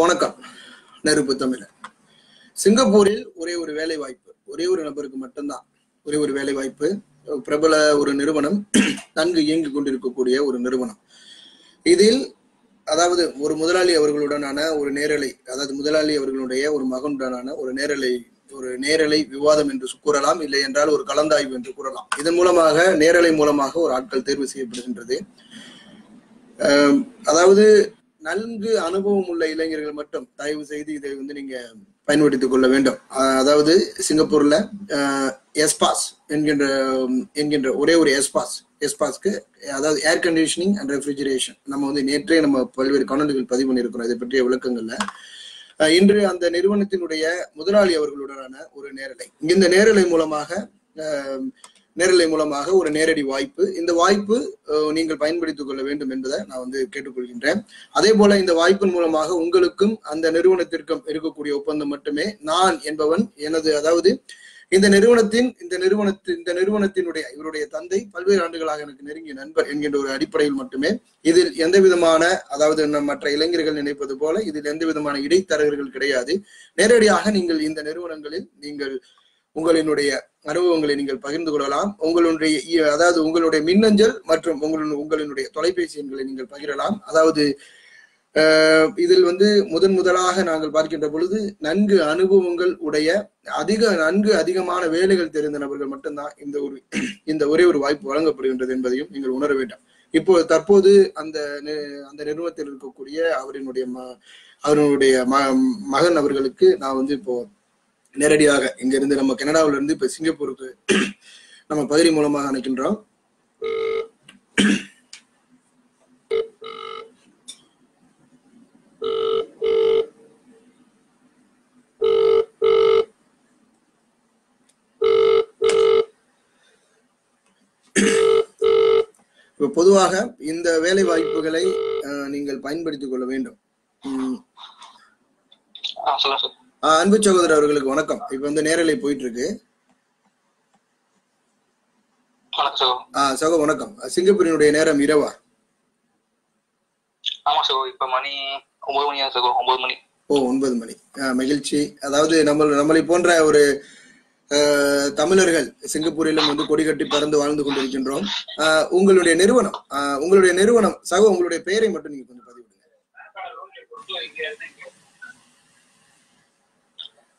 வணக்கம். நெருப்பு தமிழர். சிங்கப்பூரில் ஒரே ஒரு வேலை வாய்ப்பு ஒரே ஒரு நபருக்கு மட்டும்தான் ஒரே ஒரு வேலை வாய்ப்பு பிரபல ஒரு நிறுவனம் நன்கு இயங்கிக் கொண்டிருக்கக்கூடிய ஒரு நிறுவனம். இதில் அதாவது ஒரு முதலாளி அவர்களுடனான ஒரு நேரலை அதாவது முதலாளி அவர்களுடைய ஒரு மகனுடனான ஒரு நேரலை ஒரு நேரலை விவாதம் என்று கூறலாம் இல்லை என்றால் ஒரு கலந்தாய்வு என்று கூறலாம். இதன் மூலமாக நேரலை மூலமாக ஒரு ஆட்கள் தேர்வு செய்யப்படுகின்றது. அதாவது நன்கு அனுபவம் உள்ள இளைஞர்கள் மட்டும் தயவு செய்து இதை வந்து நீங்க பயன்படுத்திக் கொள்ள வேண்டும். அதாவது சிங்கப்பூர்ல எஸ்பாஸ் என்கின்ற என்கின்ற ஒரே ஒரு எஸ்பாஸ் எஸ்பாஸ்க்கு அதாவது ஏர் கண்டிஷனிங் அண்ட் ரெஃப்ரிஜரேஷன் நம்ம வந்து நேற்றே நம்ம பல்வேறு காணொலிகள் பதிவு பண்ணியிருக்கிறோம். இதை பற்றிய விளக்கங்கள்ல. இன்று அந்த நிறுவனத்தினுடைய முதலாளி அவர்களுடனான ஒரு நேரலை. இந்த நேரலை மூலமாக நேரலை மூலமாக ஒரு நேரடி வாய்ப்பு. இந்த வாய்ப்பு நீங்கள் பயன்படுத்திக் கொள்ள வேண்டும் என்பதை நான் வந்து கேட்டுக்கொள்கின்றேன். அதே போல இந்த வாய்ப்பின் மூலமாக உங்களுக்கும் அந்த நிறுவனத்திற்கும் இருக்கக்கூடிய ஒப்பந்தம் மட்டுமே நான் என்பவன் எனது அதாவது இந்த நிறுவனத்தின் இந்த நிறுவனத்தின் இந்த நிறுவனத்தினுடைய இவருடைய தந்தை பல்வேறு ஆண்டுகளாக எனக்கு நெருங்கிய நண்பர் என்கின்ற ஒரு அடிப்படையில் மட்டுமே இதில் எந்த விதமான அதாவது மற்ற இளைஞர்கள் நினைப்பது போல இதில் எந்த விதமான இடைத்தரகர்கள் கிடையாது. நேரடியாக நீங்கள் இந்த நிறுவனங்களில் நீங்கள் உங்களினுடைய அனுபவங்களை நீங்கள் பகிர்ந்து கொள்ளலாம். உங்களுடைய அதாவது உங்களுடைய மின்னஞ்சல் மற்றும் உங்களுடைய உங்களினுடைய தொலைபேசி எண்களை நீங்கள் பகிரலாம். அதாவது இதில் வந்து முதன் முதலாக நாங்கள் பார்க்கின்ற பொழுது நன்கு அனுபவங்கள் உடைய அதிக நன்கு அதிகமான வேலைகள் தெரிந்த நபர்கள் மட்டும்தான் இந்த ஒரு இந்த ஒரே ஒரு வாய்ப்பு வழங்கப்படுகின்றது என்பதையும் நீங்கள் உணர வேண்டும். இப்போ தற்போது அந்த அந்த நிறுவனத்தில் இருக்கக்கூடிய அவரினுடைய ம அவருடைய ம மகன் அவர்களுக்கு நான் வந்து இப்போ நேரடியாக இங்க இருந்து நம்ம கனடாவில இருந்து இப்ப சிங்கப்பூருக்கு நம்ம பகுதி மூலமாக அணைக்கின்றோம் இப்போ பொதுவாக இந்த வேலை வாய்ப்புகளை அஹ், நீங்கள் பயன்படுத்திக் கொள்ள வேண்டும். அன்பு சகோதரர் அவர்களுக்கு வணக்கம். இப்ப வந்து நேரலை போயிட்டு இருக்கு சகோ. வணக்கம். சிங்கப்பூரினுடைய நேரம் இரவா? ஆமா சார் இப்ப மணி ஒன்பது மணி ஆகுது சார் ஒன்பது மணி. ஓ ஒன்பது மணி. மகிழ்ச்சி. அதாவது நம்ம நம்மளை போன்ற ஒரு தமிழர்கள் சிங்கப்பூரிலும் வந்து கொடி கட்டி பறந்து வாழ்ந்து கொண்டிருக்கின்றோம். உங்களுடைய நிறுவனம் உங்களுடைய நிறுவனம் சகோ உங்களுடைய பெயரை மட்டும் நீங்க கொஞ்சம் பதிவிடுங்க.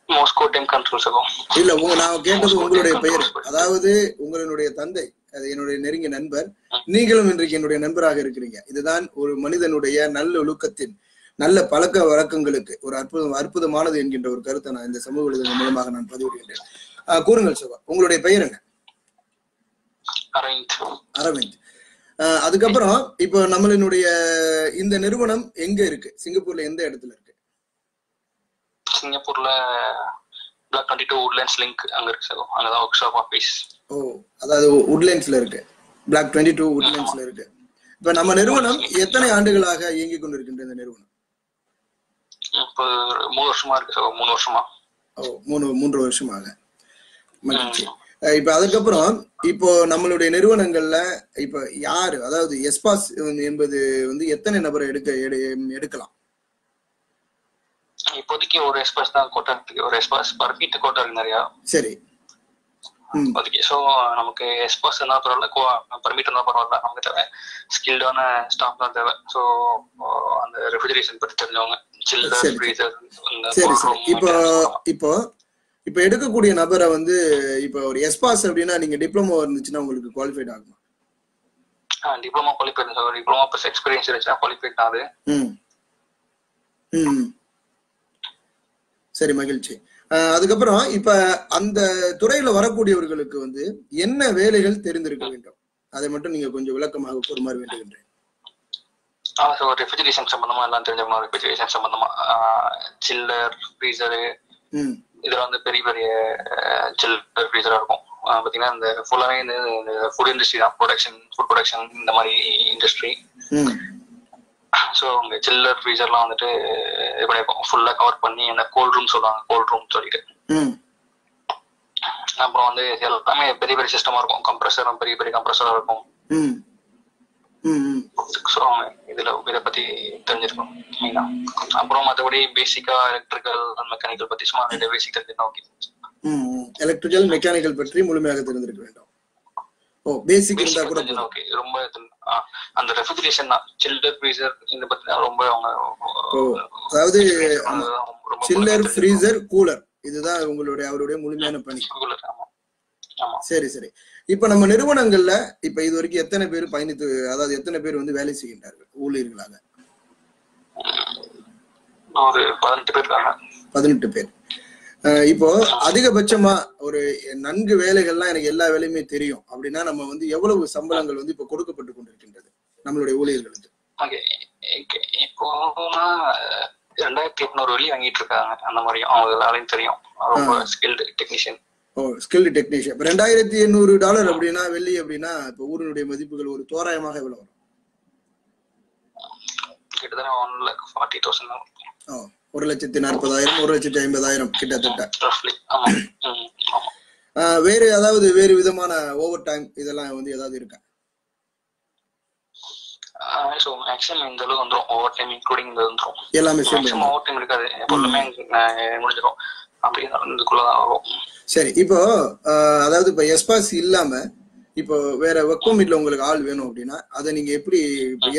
மோஸ்கோ டைம் கண்ட்ரோல் சார் இல்ல உங்க நான் கேட்டது உங்களுடைய பெயர். அதாவது உங்களுடைய தந்தை அது என்னுடைய நெருங்கிய நண்பர். நீங்களும் இன்றைக்கு என்னுடைய நண்பராக இருக்கிறீங்க. இதுதான் ஒரு மனிதனுடைய நல்ல ஒழுக்கத்தின் நல்ல பழக்க வழக்கங்களுக்கு ஒரு அற்புதம் அற்புதமானது என்கின்ற ஒரு கருத்தை நான் இந்த சமூக ஊடகங்கள் மூலமாக நான் பதிவிடுகின்றேன். கூறுங்கள் சிவா உங்களுடைய பெயர் என்ன? அரவிந்த். அரவிந்த். அதுக்கப்புறம் இப்போ நம்மளினுடைய இந்த நிறுவனம் எங்க இருக்கு? சிங்கப்பூர்ல எந்த இடத்துல இருக்கு? சிங்கப்பூர்ல block twenty two Woodlands link அங்க இருக்கு சார் அங்கதான் ஒர்க் ஷாப் ஆஃபீஸ் ஓ அதாவது உட்லைன்ஸ்ல இருக்கு. பிளாக் டுவெண்ட்டி டூ உட்லைன்ஸ்ல இருக்கு. இப்ப நம்ம நிறுவனம் எத்தனை ஆண்டுகளாக இயங்கிக் கொண்டிருக்கின்ற இந்த நிறுவனம்? இப்போ மூணு வருஷமா இருக்கு சார் மூணு வருஷமா. ஓ மூணு மூன்று வருஷமாக. மகிழ்ச்சி. இப்ப அதுக்கப்புறம் இப்போ நம்மளுடைய நிறுவனங்கள்ல இப்ப யாரு அதாவது எஸ்பாஸ் என்பது வந்து எத்தனை நபரை எடுக்க எடு- எடுக்கலாம்? இப்போதைக்கு ஒரு எஸ்பாஸ் தான் கோட்டா இருக்கு ஒரு எஸ்பாஸ் பர் ஃபீட் கோட்டா இருக்கு நிறையா. சரி. இப்போதைக்கு ஸோ நமக்கு எஸ்பாஸ் என்ன பரவாயில்ல பர்மிட் இருந்தால் பரவாயில்ல நமக்கு தேவை. ஸ்கில்டான ஸ்டாஃப் தான் தேவை. ஸோ அந்த ரெஃப்ரிஜரேஷன் பத்தி தெரிஞ்சவங்க சில்லர் சரி. ஃப்ரீசர் சரி சரி. இப்போ இப்போ இப்போ எடுக்கக்கூடிய நபரை வந்து இப்போ ஒரு எஸ்பாஸ் அப்படின்னா நீங்க டிப்ளமோ இருந்துச்சுன்னா உங்களுக்கு குவாலிஃபைட் ஆகுமா? Diploma qualified diploma plus experience இருந்துச்சுன்னா குவாலிஃபைட் அது. ம் ம். சரி மகிழ்ச்சி. அதுக்கப்புறம் இப்ப அந்த துறையில வரக்கூடியவர்களுக்கு வந்து என்ன வேலைகள் தெரிந்திருக்க வேண்டும்? அதை மட்டும் நீங்க கொஞ்சம் விளக்கமாக கூறுமாறு வேண்டுகின்றேன். அதான் சார் ரெஃப்ரிஜரேஷன் சம்பந்தமா எல்லாம் தெரிஞ்சவங்க ரெஃப்ரிஜரேஷன் சம்பந்தமா சில்லர் ஃப்ரீசரு இதுல வந்து பெரிய பெரிய சில்லர் ஃப்ரீசரா இருக்கும். பாத்தீங்கன்னா இந்த ஃபுல்லாவே இந்த ஃபுட் இண்டஸ்ட்ரி தான். ப்ரொடக்ஷன் ஃபுட் ப்ரொடக்ஷன் இந்த மாதிரி இண்டஸ்ட்ரி ஸோ உங்க சில்லர் ஃப்ரீசர்லாம் வந்துட்டு இது பண்ணிருக்கோம். ஃபுல்லா கவர் பண்ணி அந்த கோல்ட் ரூம் சொல்லுவாங்க கோல்ட் ரூம் சொல்லிட்டு. அப்புறம் வந்து எல்லாமே பெரிய பெரிய சிஸ்டமா இருக்கும். கம்ப்ரஸரும் பெரிய பெரிய கம்ப்ரஸரா இருக்கும். ஸோ அவங்க இதுல இதை பத்தி தெரிஞ்சிருக்கணும் மெயினா. அப்புறம் மற்றபடி பேசிக்கா எலக்ட்ரிக்கல் மெக்கானிக்கல் பத்தி சும்மா பேசிக் தெரிஞ்சிருந்தா ஓகே எலக்ட்ரிக்கல் மெக்கானிக்கல் பற்றி முழுமையாக தெரிந்திருக்க வேண்டும். ஓ பேசிக் இருந்தா கூட. ஓகே ரொம்ப அந்த ரெஃப்ரிஜரேஷன் தான். சில்டர் ஃப்ரீசர் இந்த பத்தி தான் ரொம்ப அவங்க அதாவது சில்லர் ஃப்ரீசர் கூலர் இதுதான் உங்களுடைய அவருடைய முழுமையான பணி. சரி சரி. இப்ப நம்ம நிறுவனங்கள்ல இப்ப இது வரைக்கும் எத்தனை பேர் பயணித்து அதாவது எத்தனை பேர் வந்து வேலை செய்கின்றார்கள் ஊழியர்களாக? ஒரு பதினெட்டு பேர் பதினெட்டு பேர். இப்போ அதிகபட்சமா ஒரு நன்கு வேலைகள்லாம் எனக்கு எல்லா வேலையுமே தெரியும். அப்படின்னா நம்ம வந்து எவ்வளவு சம்பளங்கள் வந்து இப்ப கொடுக்கப்பட்டு கொண்டிருக்கின்றது நம்மளுடைய ஊழியர்களுக்கு? இப்போ ரெண்டாயிரத்தி எட்நூறு வழி வாங்கிட்டு இருக்காங்க. அந்த மாதிரி அவங்க வேலையும் தெரியும். ரொம்ப ஸ்கில்டு டெக்னீஷியன் ஓ ஸ்கில்டு டெக்னீஷியன் இப்போ ரெண்டாயிரத்தி எண்ணூறு டாலர் அப்படின்னா வெள்ளி அப்படின்னா இப்போ ஊரினுடைய மதிப்புகள் ஒரு தோராயமாக எவ்வளவு வரும்? கிட்டத்தட்ட ஒன் லேக் ஃபார்ட்டி தௌசண்ட் ஓ. ஒரு லட்சத்தி நாற்பதாயிரம் ஒரு லட்சத்தி ஐம்பதாயிரம் கிட்டத்தட்ட. வேறு ஏதாவது வேறு விதமான ஓவர் டைம் இதெல்லாம் வந்து ஏதாவது இருக்கா? ஸோ மேக்ஸிமம் இந்த அளவு வந்துடும் ஓவர் டைம் இன்க்ளூடிங் இந்த வந்துடும் எல்லாமே சேர்ந்து மேக்ஸிமம் ஓவர் டைம் இருக்காது. எப்பொழுதுமே அஹ், முடிஞ்சிடும் இதுக்குள்ளதான் சரி இப்போ அதாவது இப்போ எஸ்பாஸ் இல்லாம இப்போ வேற ஒர்க் பர்மிட்ல உங்களுக்கு ஆள் வேணும் அப்படின்னா அதை நீங்க எப்படி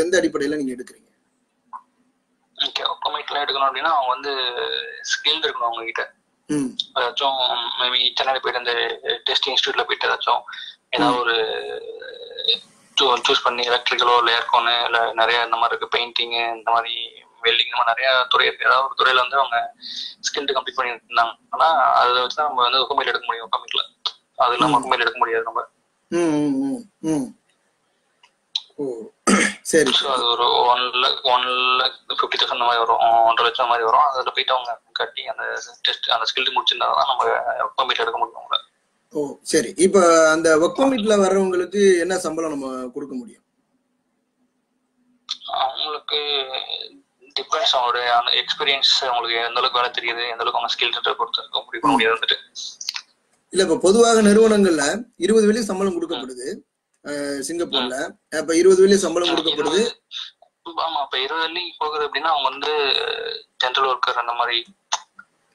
எந்த அடிப்படையில நீங்க எடுக்கிறீங்க? கமிட்லாம் எடுக்கணும் அப்படின்னா அவங்க வந்து ஸ்கில் இருக்கணும் அவங்க கிட்ட. ம். ஏதாச்சும் மேபி சென்னையில் போயிட்டு அந்த டெஸ்ட் இன்ஸ்டியூட்ல போயிட்டு ஏதாச்சும் ஏதாவது ஒரு சூஸ் பண்ணி எலக்ட்ரிக்கலோ இல்லை ஏர்கோனு இல்லை நிறைய இந்த மாதிரி இருக்கு பெயிண்டிங்கு இந்த மாதிரி வெல்டிங் இந்த மாதிரி நிறைய துறை இருக்கு. ஏதாவது ஒரு துறையில வந்து அவங்க ஸ்கில்டு கம்ப்ளீட் பண்ணியிருந்தாங்க. ஆனா அதை வச்சு தான் நம்ம வந்து ஒக்கமையில் எடுக்க முடியும் ஒக்கமிட்ல அது இல்லாம ஒக்கமையில் எடுக்க முடியாது நம்ம. சரி. அது ஒரு one lakh one lakh fifty thousand மாதிரி வரும். ஒன்றரை லட்சம் மாதிரி வரும். அதில் போயிட்டு அவங்க கட்டி அந்த டெஸ்ட் அந்த ஸ்கில்டு முடிச்சிருந்தா தான் நம்ம ஒக்கமிட் எடுக்க முடியும் அவங்கள. ஓ சரி. இப்போ அந்த ஒர்க் பர்மிட்ல வர்றவங்களுக்கு என்ன சம்பளம் நம்ம கொடுக்க முடியும்? அவங்களுக்கு டிபெண்ட்ஸ் அவங்களுடைய அந்த எக்ஸ்பீரியன்ஸ் அவங்களுக்கு எந்த அளவுக்கு வேலை தெரியுது எந்த அளவுக்கு அவங்க ஸ்கில் பொறுத்து முடிவு முடியாது வந்துட்டு இல்ல இப்ப பொதுவாக நிறுவனங்கள்ல இருபது வெள்ளி சம்பளம் கொடுக்கப்படுது. சிங்கப்பூர்ல. அப்ப இருபது வெள்ளி சம்பளம் கொடுக்கப்படுது. ஆமா இப்ப இருபது வெள்ளி கொடுக்குறது அப்படின்னா அவங்க வந்து ஜென்ரல் ஒர்க்கர் அந்த மாதிரி.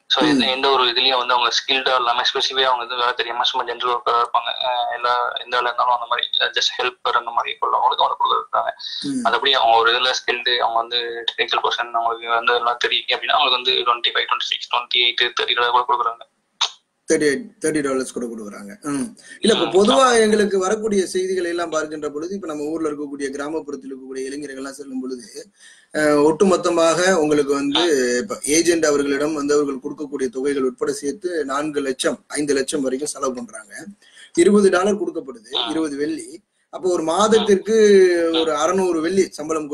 ஸோ எந்த ஒரு இதுலயும் வந்து அவங்க ஸ்கில்டா இல்லாம ஸ்பெசிஃபிக்கா அவங்க வந்து வேலை தெரியாம சும்மா ஜென்ரல் ஒர்க்கரா இருப்பாங்க. எல்லா எந்த வேலை இருந்தாலும் அந்த மாதிரி ஜஸ்ட் ஹெல்ப்பர் அந்த மாதிரி உள்ளவங்களுக்கு அவங்க ம். மற்றபடி அவங்க ஒரு இதுல ஸ்கில்டு அவங்க வந்து டெக்னிக்கல் பர்சன் அவங்களுக்கு வந்து எல்லாம் தெரியும் அப்படின்னா அவங்களுக்கு வந்து twenty five twenty six twenty eight thirty கூட கொடுக்குறாங்க. தேர்ட்டி தேர்ட்டி டாலர்ஸ் கூட கொடுக்குறாங்க. இல்ல இப்ப பொதுவா எங்களுக்கு வரக்கூடிய செய்திகளை எல்லாம் பார்க்கின்ற பொழுது இப்ப நம்ம ஊர்ல இருக்கக்கூடிய கிராமப்புறத்தில் இருக்கக்கூடிய இளைஞர்கள் எல்லாம் செல்லும் பொழுது ஒட்டுமொத்தமாக உங்களுக்கு வந்து இப்ப ஏஜென்ட் அவர்களிடம் வந்து அவர்கள் கொடுக்கக்கூடிய தொகைகள் உட்பட சேர்த்து நான்கு லட்சம் ஐந்து லட்சம் வரைக்கும் செலவு பண்றாங்க. இருபது டாலர் கொடுக்கப்படுது இருபது வெள்ளி. அப்போ ஒரு மாதத்திற்கு ஒரு அறுநூறு வெள்ளி சம்பளம்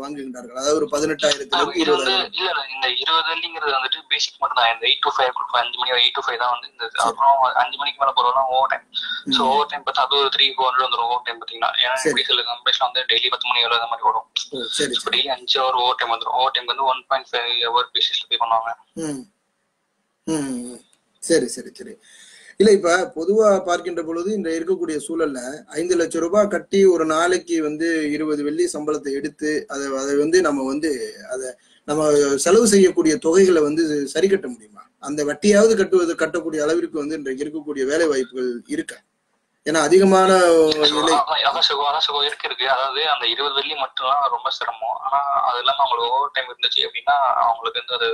வாங்குகின்றார்கள். அதாவது ஒரு வந்து இருபதாயிரம் இல்ல இந்த இருபது வெள்ளிங்கிறது வந்துட்டு பேசிக் மட்டும் தான் இந்த எயிட் டு ஃபைவ் அஞ்சு மணி எயிட் டு ஃபைவ் தான் வந்து இந்த அப்புறம் அஞ்சு மணிக்கு மேல போறதெல்லாம் overtime so overtime பார்த்தா அது ஒரு த்ரீ ஃபோர் ஹண்ட்ரட் வந்துடும் ஓவர் டைம் பார்த்தீங்கன்னா. ஏன்னா சில கம்பெனிஸ்ல வந்து டெய்லி பத்து மணி எவ்வளோ அந்த மாதிரி வரும் ஓ, சரி இப்போ டெய்லி அஞ்சு ஹவர் ஓவர் டைம் வந்துடும் ஓவர் டைம் வந்து ஒன் பாயிண்ட் ஃபைவ் ஹவர் பேசிஸ்ல பே பண்ணுவாங்க. சரி சரி சரி. இல்ல இப்ப பொதுவா பார்க்கின்ற பொழுது இந்த இருக்கக்கூடிய சூழல்ல ஐந்து லட்சம் ரூபாய் கட்டி ஒரு நாளைக்கு வந்து இருபது வெள்ளி சம்பளத்தை எடுத்து அதை அதை வந்து நம்ம வந்து அதை நம்ம செலவு செய்யக்கூடிய தொகைகளை வந்து சரி கட்ட முடியுமா? அந்த வட்டியாவது கட்டுவது கட்டக்கூடிய அளவிற்கு வந்து இன்றைக்கு இருக்கக்கூடிய வேலை வாய்ப்புகள் இருக்கா? ஏன்னா அதிகமான நிலை சுகம் இருக்கு இருக்கு. அதாவது அந்த இருபது வெள்ளி மட்டும்தான் ரொம்ப சிரமம். ஆனா அது இல்லாம அவங்களுக்கு ஓவர் டைம் இருந்துச்சு அப்படின்னா அவங்களுக்கு வந்து அது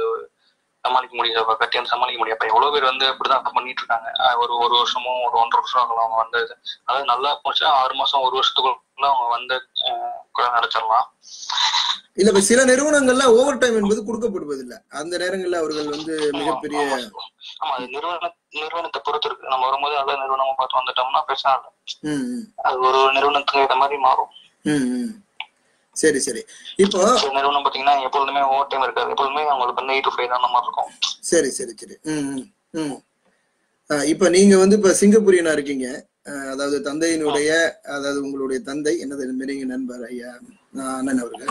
சமாளிக்க முடியாது அப்ப கட்டி வந்து சமாளிக்க முடியாது அப்ப எவ்வளவு பேர் வந்து அப்படிதான் பண்ணிட்டு இருக்காங்க ஒரு ஒரு வருஷமும் ஒரு ஒன்றரை வருஷம் ஆகலாம் அவங்க வந்து அதாவது நல்லா போச்சா ஆறு மாசம் ஒரு வருஷத்துக்குள்ள அவங்க வந்து நடச்சிடலாம் இல்ல இப்ப சில நிறுவனங்கள்ல ஓவர் டைம் என்பது கொடுக்கப்படுவதில்லை. அந்த நேரங்கள்ல அவர்கள் வந்து மிகப்பெரிய ஆமா, அது நிறுவன நிறுவனத்தை பொறுத்து இருக்கு. நம்ம வரும்போது நல்ல நிறுவனமா பார்த்து வந்துட்டோம்னா பிரச்சனை இல்லை. அது ஒரு நிறுவனத்துக்கு ஏற்ற மாதிரி மாறும். சரி சரி. இப்போ நிறுவனம் பாத்தீங்கன்னா எப்பொழுதுமே ஓவர் டைம் இருக்காது. எப்பொழுதுமே அவங்களுக்கு வந்து எயிட் டு ஃபைவ் தான் அந்த மாதிரி இருக்கும். சரி சரி சரி. ம் இப்ப நீங்க வந்து இப்ப சிங்கப்பூரியனா இருக்கீங்க. அதாவது தந்தையினுடைய அதாவது உங்களுடைய தந்தை என்னது நெருங்கிய நண்பர் ஐயா? அண்ணன் அவர்கள்.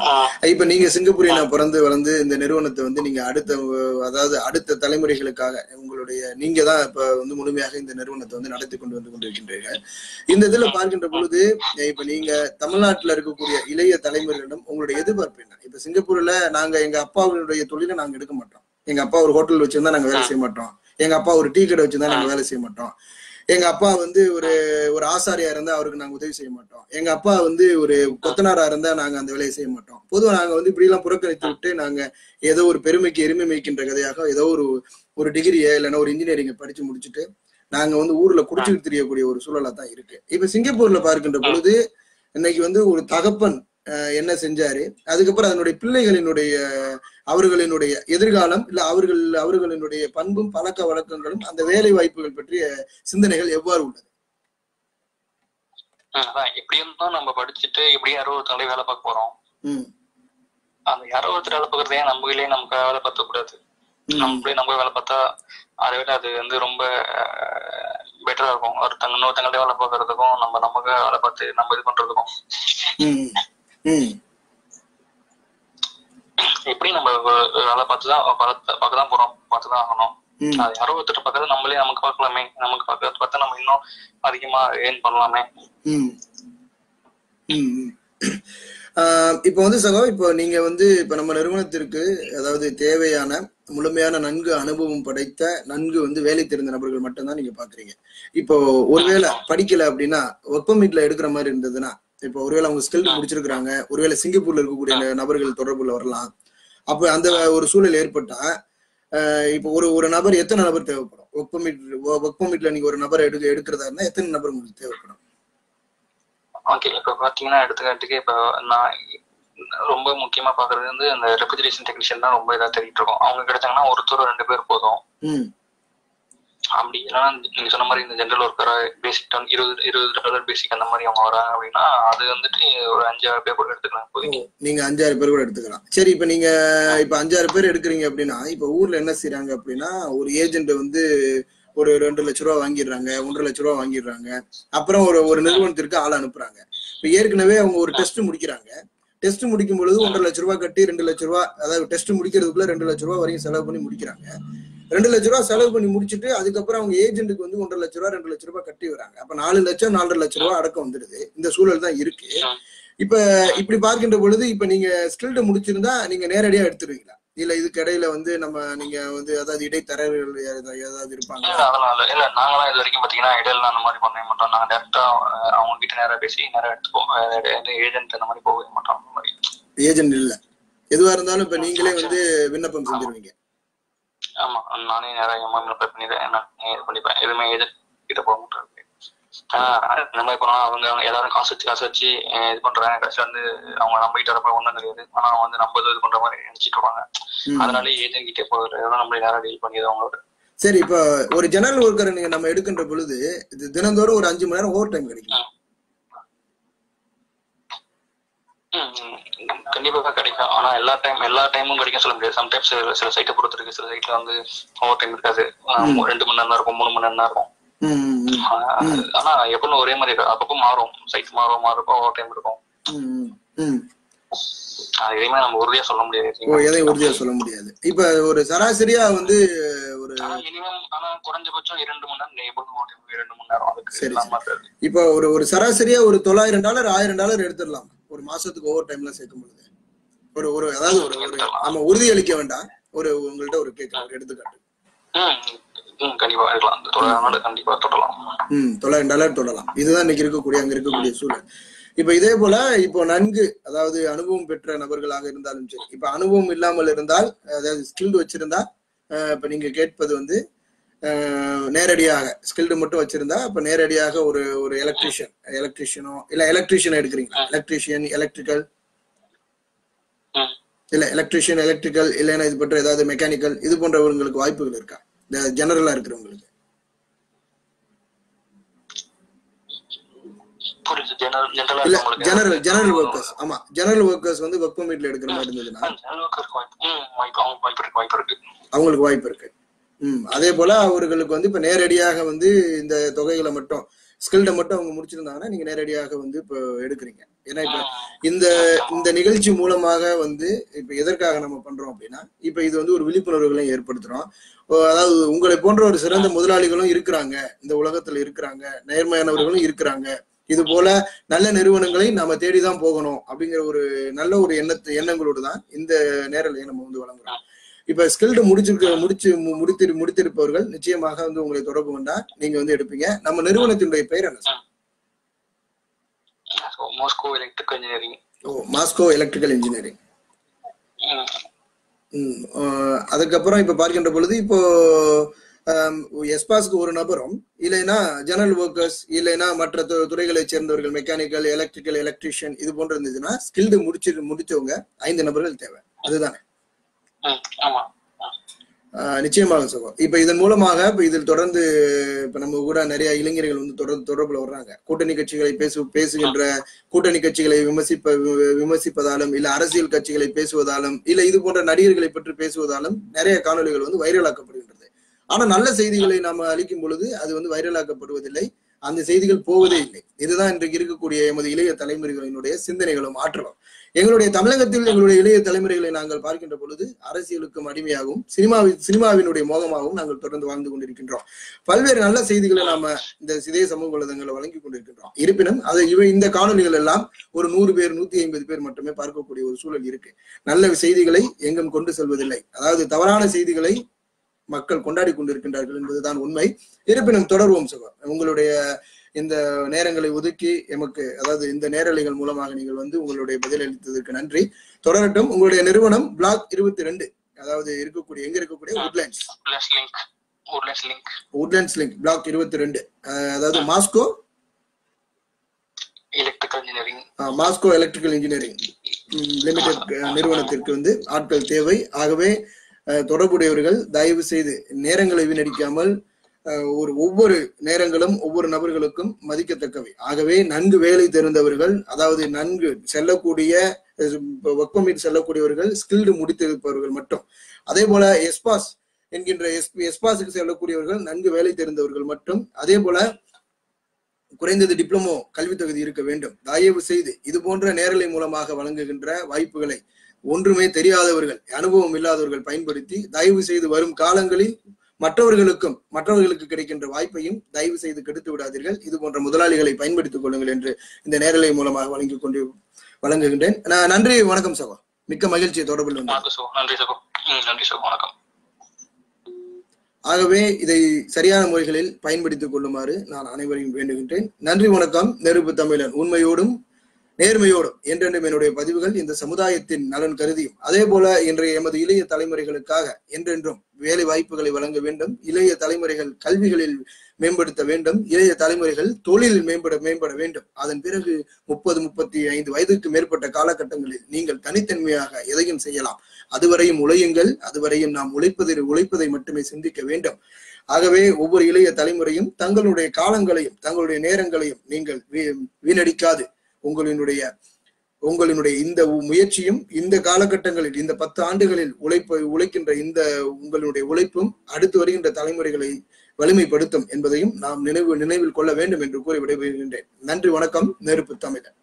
இப்ப நீங்க சிங்கப்பூரில் பிறந்து வளர்ந்து இந்த நிறுவனத்தை வந்து நீங்க அடுத்த அதாவது அடுத்த தலைமுறைகளுக்காக உங்களுடைய நீங்க தான் இப்ப வந்து முழுமையாக இந்த நிறுவனத்தை வந்து நடத்தி கொண்டு வந்து கொண்டிருக்கின்றீர்கள். இந்த இதுல பார்க்கின்ற பொழுது இப்ப நீங்க தமிழ்நாட்டுல இருக்கக்கூடிய இளைய தலைமுறைகளிடம் உங்களுடைய எதிர்பார்ப்பு என்ன? இப்ப சிங்கப்பூர்ல நாங்க எங்க அப்பாவுடைய தொழிலை நாங்க எடுக்க மாட்டோம். எங்க அப்பா ஒரு ஹோட்டல் வச்சிருந்தா நாங்க வேலை செய்ய மாட்டோம். எங்க அப்பா ஒரு டீ கடை வச்சிருந்தா நாங்க வேலை செய்ய மாட்டோம். எங்க அப்பா வந்து ஒரு ஒரு ஆசாரியா இருந்தா அவருக்கு நாங்க உதவி செய்ய மாட்டோம். எங்க அப்பா வந்து ஒரு கொத்தனாரா இருந்தா நாங்க அந்த வேலையை செய்ய மாட்டோம். பொதுவா நாங்க வந்து இப்படி எல்லாம் புறக்கணித்து விட்டு நாங்க ஏதோ ஒரு பெருமைக்கு எருமை மேய்க்கின்ற கதையாக ஏதோ ஒரு ஒரு டிகிரியை இல்லைன்னா ஒரு இன்ஜினியரிங் படிச்சு முடிச்சுட்டு நாங்க வந்து ஊர்ல குடிச்சுட்டு தெரியக்கூடிய ஒரு சூழலா தான் இருக்கு. இப்ப சிங்கப்பூர்ல பார்க்கின்ற பொழுது இன்னைக்கு வந்து ஒரு தகப்பன் என்ன செஞ்சாரு? அதுக்கப்புறம் அதனுடைய பிள்ளைகளினுடைய அவர்களினுடைய எதிர்காலம் இல்ல அவர்கள் அவர்களினுடைய பண்பும் பழக்க வழக்கங்களும் அந்த வேலை வாய்ப்புகள் பற்றிய சிந்தனைகள் எவ்வாறு உள்ளது? ம், அதான். எப்படியும் தான் நம்ம படிச்சுட்டு எப்படியும் யாரோ ஒருத்தங்களே வேலை பார்க்க போறோம்? அந்த யாரோ ஒருத்தர் வேலை பார்க்கறதே நம்மளே நமக்கு வேலை பார்த்த கூடாது. நம்மளே நம்ம வேலை பார்த்தா அதை விட அது வந்து ரொம்ப பெட்டரா இருக்கும். ஒருத்தங்க இன்னொருத்தங்கள்ட்ட வேலை பார்க்கறதுக்கும் நம்ம நமக்கு வேலை பார்த்து நம்ம இது பண்றதுக்கும். எப்படி நம்ம வேலை பார்த்து தான் பார்த்து பார்க்க தான் போறோம் பார்த்து தான் ஆகணும் அது யாரோ ஒருத்தர் பார்க்கறது நம்மளே நமக்கு பார்க்கலாமே. நமக்கு பார்க்கறது பார்த்தா நம்ம இன்னும் அதிகமா ஏர்ன் பண்ணலாமே. இப்போ வந்து சகோ இப்போ நீங்க வந்து இப்போ நம்ம நிறுவனத்திற்கு அதாவது தேவையான முழுமையான நன்கு அனுபவம் படைத்த நன்கு வந்து வேலை தெரிந்த நபர்கள் மட்டும்தான் நீங்க பாக்குறீங்க இப்போ ஒருவேளை படிக்கல அப்படின்னா ஒர்க் பர்மிட்ல எடுக்கிற மாதிரி இருந்ததுன்னா இப்போ ஒருவேளை அவங்க ஸ்கில் முடிச்சிருக்கிறாங்க ஒருவேளை சிங்கப்பூர்ல இருக்கக்கூடிய நபர்கள் தொடர்புல வரலாம். அப்ப அந்த ஒரு சூழல் ஏற்பட்டா இப்போ ஒரு ஒரு நபர் எத்தனை நபர் தேவைப்படும்? ஒர்க் பர்மிட் ஒர்க் பர்மிட்ல நீங்க ஒரு நபர் எடுக்க எடுக்கிறதா இருந்தா எத்தனை நபர் உங்களுக்கு தேவைப்படும்? ஓகே இப்ப பாத்தீங்கன்னா எடுத்துக்காட்டுக்கு இப்ப நான் ரொம்ப முக்கியமா பாக்குறது வந்து அந்த ரெஃப்ரிஜரேஷன் டெக்னீஷியன் தான் ரொம்ப இதா தெரிவிட்டு இருக்கோம். அவங்க கிடைச்சாங்கன்னா ஒருத்தர் ரெண்டு பேர் போதும். ம். அப்படி. இல்லைன்னா நீங்க சொன்ன மாதிரி இந்த ஜென்ரல் ஒர்க்கரா பேசிக் இருபது இருபது டாலர் பேசிக் அந்த மாதிரி அவங்க வராங்க அப்படின்னா அது வந்துட்டு ஒரு அஞ்சாறு பேர் கூட எடுத்துக்கலாம். இப்போதைக்கு. நீங்க அஞ்சாறு பேர் கூட எடுத்துக்கலாம். சரி இப்ப நீங்க இப்ப அஞ்சாறு பேர் எடுக்கிறீங்க அப்படின்னா இப்ப ஊர்ல என்ன செய்யறாங்க அப்படின்னா ஒரு ஏஜென்ட் வந்து ஒரு ரெண்டு லட்ச ரூபா வாங்கிடுறாங்க ஒன்றரை லட்ச ரூபா வாங்கிடுறாங்க. அப்புறம் ஒரு ஒரு நிறுவனத்திற்கு ஆள் அனுப்புறாங்க. இப்ப ஏற்கனவே அவங்க ஒரு டெஸ்ட் முடிக்கிறாங்க. டெஸ்ட் முடிக்கும் பொழுது ஒன்றரை லட்ச ரூபா கட்டி ரெண்டு லட்ச ரூபா அதாவது டெஸ்ட் முடிக்கிறதுக்குள்ள ரெண்டு லட்ச ரூபா வரையும் செலவு பண்ணி முடிக்கிறாங்க. ரெண்டு லட்ச ரூபா செலவு பண்ணி முடிச்சுட்டு அதுக்கப்புறம் அவங்க ஏஜென்ட்டுக்கு வந்து ஒன்றரை லட்ச ரூபா ரெண்டு லட்ச ரூபா கட்டி வராங்க அப்ப நாலு லட்சம் நாலரை லட்ச ரூபா அடக்கம் வந்துடுது இந்த சூழல் தான் இருக்கு. இப்ப இப்படி பார்க்கின்ற பொழுது இப்ப நீங்க ஸ்கில்ட முடிச்சிருந்தா நீங்க நேரடியா எடுத்துருவீங்களா? இல்ல இதுக்கு இடையில வந்து நம்ம நீங்க வந்து அதாவது இடைத்தரகர்கள் ஏதா- ஏதாவது இருப்பாங்க அதெல்லாம் இல்ல. நாங்களாம் இது வரைக்கும் பாத்தீங்கன்னா இடையில அந்த மாதிரி பண்ணவே மாட்டோம். நாங்க டேரக்டா அவங்க கிட்ட நேரா பேசி நேரா எடுத்துப்போம் ஏஜென்ட் அந்த மாதிரி போகவே மாட்டோம். ஏஜென்ட் இல்ல. எதுவா இருந்தாலும் இப்ப நீங்களே வந்து விண்ணப்பம் செஞ்சிருவீங்க. ஆமா நானே நிறைய எம்எம்ல ப்ளே பண்ணிடுறேன் நான் இது பண்ணிப்பேன் எதுவுமே ஏஜென்ட் கிட்ட போக மாட்டேன் இந்த மாதிரி போனா அவங்க எல்லாரும் காசு வச்சு காசு வச்சு இது பண்றாங்க. கடைசியா வந்து அவங்க நம்பிட்டு வரப்ப ஒண்ணும் தெரியாது. ஆனா வந்து நம்ம இது பண்ற மாதிரி நினைச்சிட்டு இருப்பாங்க. அதனால ஏஜென்ட் கிட்டே எதாவது நம்மள நேரம் டீல் பண்ணிடுது அவங்களோட சரி இப்ப ஒரு ஜெனரல் ஒர்க்கரை நீங்க நம்ம எடுக்கின்ற பொழுது இது தினந்தோறும் ஒரு அஞ்சு மணி நேரம் ஓவர் டைம் கிடைக்கும் ம், ம். கண்டிப்பா கிடைக்கும். ஆனா எல்லா டைம் எல்லா டைமும் கிடைக்கும் சொல்ல முடியாது. சம்டைம்ஸ் சில சைட்டை பொறுத்து இருக்கு சில சைட்ல வந்து ஓவர் டைம் இருக்காது ரெண்டு மணி நேரம் தான் இருக்கும் மூணு மணி நேரம் தான் இருக்கும். ஆனா எப்பவும் ஒரே மாதிரி இருக்காது அப்பப்போ மாறும். சைட் மாறும் மாறும் ஓவர் டைம் இருக்கும். எதையுமே நம்ம உறுதியா சொல்ல முடியாது. எதையும் உறுதியா சொல்ல முடியாது. இப்ப ஒரு சராசரியா வந்து ஒரு மினிமம் ஆனா குறைஞ்சபட்சம் இரண்டு மணி நேரம் இரண்டு மணி நேரம் அதுக்கு சரி, இப்ப ஒரு ஒரு சராசரியா ஒரு தொள்ளாயிரம் டாலர் ஆயிரம் டாலர் எடுத்துடலாம். ஒரு மாசத்துக்கு ஓவர் டைம்ல சேர்க்கும் பொழுது. ஒரு ஒரு அதாவது ஒரு ஒரு நம்ம உறுதி அளிக்க வேண்டாம். ஒரு உங்கள்ட்ட ஒரு கேட்க ஒரு எடுத்துக்காட்டு. தொள்ளாயிரம் டாலர் தொடலாம். இதுதான் இன்னைக்கு இருக்கக்கூடிய அங்க இருக்கக்கூடிய சூழல். இப்ப இதே போல இப்போ நன்கு அதாவது அனுபவம் பெற்ற நபர்களாக இருந்தாலும் சரி. இப்ப அனுபவம் இல்லாமல் இருந்தால் அதாவது ஸ்கில்டு வச்சிருந்தா இப்ப நீங்க கேட்பது வந்து நேரடியாக ஸ்கில்டு மட்டும் வச்சிருந்தா இப்ப நேரடியாக ஒரு ஒரு எலக்ட்ரிஷியன் எலக்ட்ரிஷியனோ இல்ல எலக்ட்ரிஷியன் எடுக்கிறீங்களா? Electrician electrical. இல்ல எலக்ட்ரிஷியன் எலக்ட்ரிக்கல் இல்லைன்னா இது பண்ற ஏதாவது மெக்கானிக்கல் இது போன்றவங்களுக்கு வாய்ப்புகள் இருக்கா? இந்த ஜெனரலா இருக்கிறவங்களுக்கு? ஜெனரல் ஜெனரலா ஒர்க்கர்ஸ் ஆமா ஜெனரல் ஒர்க்கர்ஸ் வந்து ஒர்க் எடுக்கிற மாதிரி இருந்ததுன்னா? அவங்களுக்கு வாய்ப்பு இருக்கு. ம் அதே போல அவர்களுக்கு வந்து இப்ப நேரடியாக வந்து இந்த தொகைகளை மட்டும் ஸ்கில்ட மட்டும் அவங்க முடிச்சிருந்தாங்கன்னா நீங்க நேரடியாக வந்து இப்போ எடுக்கிறீங்க. ஏன்னா இப்ப இந்த இந்த நிகழ்ச்சி மூலமாக வந்து இப்ப எதற்காக நம்ம பண்றோம் அப்படின்னா இப்ப இது வந்து ஒரு விழிப்புணர்வுகளையும் ஏற்படுத்துறோம். ஓ, அதாவது உங்களை போன்ற ஒரு சிறந்த முதலாளிகளும் இருக்கிறாங்க. இந்த உலகத்துல இருக்கிறாங்க. நேர்மையானவர்களும் இருக்கிறாங்க. இது போல நல்ல நிறுவனங்களை நாம தேடிதான் போகணும் அப்படிங்கிற ஒரு நல்ல ஒரு எண்ணத்து எண்ணங்களோடு தான் இந்த நேரலையை நம்ம வந்து வழங்குறோம். இப்ப ஸ்கில்டு முடிச்சிருக்க முடிச்சு முடித்திரு முடித்திருப்பவர்கள் நிச்சயமாக வந்து உங்களை தொடர்பு கொண்டா நீங்க வந்து எடுப்பீங்க. நம்ம நிறுவனத்தினுடைய பெயர் என்ன? சார் மோஸ்கோ எலக்ட்ரிக்கல் இன்ஜினியரிங் ஓ மாஸ்கோ எலக்ட்ரிக்கல் இன்ஜினியரிங் அதுக்கப்புறம் இப்ப பார்க்கின்ற பொழுது இப்போ எஸ்பாஸ்க்கு ஒரு நபரும் இல்லைன்னா ஜெனரல் ஒர்க்கர்ஸ் இல்லைன்னா மற்ற து- துறைகளைச் சேர்ந்தவர்கள் மெக்கானிக்கல் எலக்ட்ரிக்கல் எலக்ட்ரிஷியன் இது போன்ற இருந்ததுன்னா ஸ்கில்டு முடிச்சு முடிச்சவங்க ஐந்து நபர்கள் தேவை. அதுதானே? நிச்சயமாக சகோ. இப்ப இதன் மூலமாக இப்ப இதில் தொடர்ந்து இப்ப நம்ம கூட நிறைய இளைஞர்கள் வந்து தொடர்ந்து தொடர்புல வர்றாங்க. கூட்டணி கட்சிகளை பேசு பேசுகின்ற கூட்டணி கட்சிகளை விமர்சிப்ப விமர்சிப்பதாலும் இல்ல அரசியல் கட்சிகளை பேசுவதாலும் இல்ல இது போன்ற நடிகர்களை பற்றி பேசுவதாலும் நிறைய காணொளிகள் வந்து வைரலாக்கப்படுகின்றது. ஆனா நல்ல செய்திகளை நாம அளிக்கும் பொழுது அது வந்து வைரலாக்கப்படுவதில்லை. அந்த செய்திகள் போவதே இல்லை. இதுதான் இன்றைக்கு இருக்கக்கூடிய எமது இளைய தலைமுறைகளினுடைய சிந்தனைகளும் ஆற்றலும். எங்களுடைய தமிழகத்தில் எங்களுடைய இளைய தலைமுறைகளை நாங்கள் பார்க்கின்ற பொழுது அரசியலுக்கும் அடிமையாகவும் சினிமாவின் சினிமாவினுடைய மோகமாகவும் நாங்கள் தொடர்ந்து வாழ்ந்து கொண்டிருக்கின்றோம். பல்வேறு நல்ல செய்திகளை நாம இந்த இதே சமூக வலைதளங்களை வழங்கி கொண்டிருக்கின்றோம். இருப்பினும் அது இவை இந்த காணொலிகள் எல்லாம் ஒரு நூறு பேர் நூத்தி ஐம்பது பேர் மட்டுமே பார்க்கக்கூடிய ஒரு சூழல் இருக்கு. நல்ல செய்திகளை எங்கும் கொண்டு செல்வதில்லை. அதாவது தவறான செய்திகளை மக்கள் கொண்டாடி கொண்டிருக்கின்றார்கள் என்பதுதான் உண்மை. இருப்பினும் தொடர்வோம் சகோ உங்களுடைய இந்த நேரங்களை ஒதுக்கி எமக்கு அதாவது இந்த நேரலைகள் மூலமாக நீங்கள் வந்து உங்களுடைய பதிலளித்ததற்கு நன்றி. தொடரட்டும். உங்களுடைய நிறுவனம் பிளாக் இருபத்தி ரெண்டு அதாவது இருக்கக்கூடிய எங்க இருக்கக்கூடிய? உட்லைன்ஸ் உட்லைன்ஸ் லிங்க் பிளாக் இருபத்தி ரெண்டு அதாவது Moscow Moscow electrical engineering limited நிறுவனத்திற்கு வந்து ஆட்கள் தேவை. ஆகவே தொடர்புடையவர்கள் தயவு செய்து நேரங்களை வீணடிக்காமல் ஒரு ஒவ்வொரு நேரங்களும் ஒவ்வொரு நபர்களுக்கும் மதிக்கத்தக்கவை. ஆகவே நன்கு வேலை தெரிந்தவர்கள் அதாவது நன்கு செல்லக்கூடிய ஒர்க் செல்லக்கூடியவர்கள் ஸ்கில்டு முடித்திருப்பவர்கள் மட்டும். அதே போல எஸ்பாஸ் என்கின்ற எஸ் எஸ்பாஸுக்கு செல்லக்கூடியவர்கள் நன்கு வேலை தெரிந்தவர்கள் மட்டும். அதே போல குறைந்தது டிப்ளமோ கல்வி தகுதி இருக்க வேண்டும். தயவு செய்து இது போன்ற நேரலை மூலமாக வழங்குகின்ற வாய்ப்புகளை ஒன்றுமே தெரியாதவர்கள் அனுபவம் இல்லாதவர்கள் பயன்படுத்தி தயவு செய்து வரும் காலங்களில் மற்றவர்களுக்கும் மற்றவர்களுக்கு கிடைக்கின்ற வாய்ப்பையும் தயவு செய்து கெடுத்து விடாதீர்கள். இது போன்ற முதலாளிகளை பயன்படுத்திக் கொள்ளுங்கள் என்று இந்த நேரலை மூலமாக வழங்கி கொண்டு வழங்குகின்றேன். நான் நன்றி வணக்கம் சகோ. மிக்க மகிழ்ச்சி தொடர்பில் நன்றி சகோ வணக்கம். ஆகவே இதை சரியான முறைகளில் பயன்படுத்திக் கொள்ளுமாறு நான் அனைவரையும் வேண்டுகின்றேன். நன்றி வணக்கம். நெருப்பு தமிழன் உண்மையோடும் நேர்மையோடும் என்றென்றும் என்னுடைய பதிவுகள் இந்த சமுதாயத்தின் நலன் கருதியும். அதே போல இன்றைய எமது இளைய தலைமுறைகளுக்காக என்றென்றும் வேலை வாய்ப்புகளை வழங்க வேண்டும் இளைய தலைமுறைகள் கல்விகளில் மேம்படுத்த வேண்டும் இளைய தலைமுறைகள் தொழிலில் மேம்பட மேம்பட வேண்டும். அதன் பிறகு முப்பது முப்பத்தி ஐந்து வயதுக்கு மேற்பட்ட காலகட்டங்களில் நீங்கள் தனித்தன்மையாக எதையும் செய்யலாம். அதுவரையும் உழையுங்கள் அதுவரையும் நாம் உழைப்பதை உழைப்பதை மட்டுமே சிந்திக்க வேண்டும். ஆகவே ஒவ்வொரு இளைய தலைமுறையும் தங்களுடைய காலங்களையும் தங்களுடைய நேரங்களையும் நீங்கள் வீ- வீணடிக்காது. உங்களினுடைய உங்களினுடைய இந்த முயற்சியும் இந்த காலகட்டங்களில் இந்த பத்து ஆண்டுகளில் உழைப்ப உழைக்கின்ற இந்த உங்களுடைய உழைப்பும் அடுத்து வருகின்ற தலைமுறைகளை வலிமைப்படுத்தும் என்பதையும் நாம் நினைவு நினைவில் கொள்ள வேண்டும் என்று கூறி விடைபெறுகின்றேன். நன்றி வணக்கம். நெருப்பு தமிழன்.